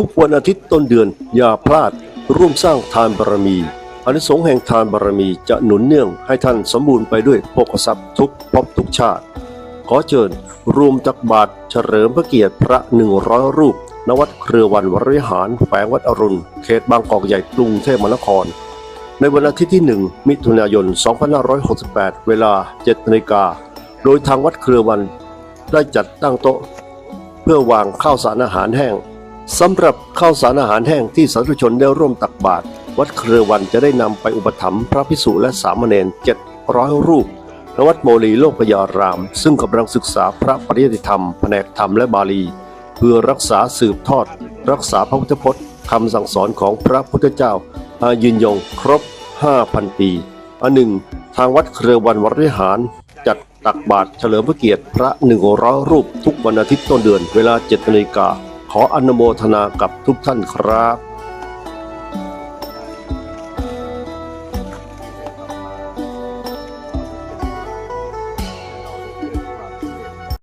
ทุกวันอาทิตย์ต้นเดือนอย่าพลาด ร่วมสร้างทานบารมีอนิสงส์แห่งทานบารมีจะหนุนเนื่องให้ท่านสมบูรณ์ไปด้วยโภคทรัพย์ทุกภพทุกชาติ ขอเชิญรวมตักบาตรเฉลิมพระเกียรติพระหนึ่งร้อยรูป ณวัดเครือวันวรวิหารแฝงวัดอรุณ เขตบางกอกใหญ่กรุงเทพมหานคร ในวันอาทิตย์ที่ 1 มิถุนายน 2568 เวลา7นาฬิกา โดยทางวัดเครือวันได้จัดตั้งโต๊ะ เพื่อวางข้าวสารอาหารแห้ง สำหรับข้าวสารอาหารแห้งที่สาธุชนได้ร่วมตักบาตรวัดเครือวันจะได้นำไปอุปถัมภ์พระพิสุและสามเณร700 รูปณวัดโมลีโลกพยาราม ซึ่งกำลังศึกษาพระปริยติธรรมแผนกธรรมและบาลี เพื่อรักษาสืบทอด รักษาพระพุทธพจน์คำสั่งสอนของพระพุทธเจ้าอายืนยงครบ 5,000 ปีอันหนึ่ง ทางวัดเครือวันวรวิหาร จัดตักบาตรเฉลิมพระเกียรติพระหนึ่งร้อยรูปทุกวันอาทิตย์ต้นเดือนเวลา7นาฬิกา ขออนุโมทนากับทุกท่านครับ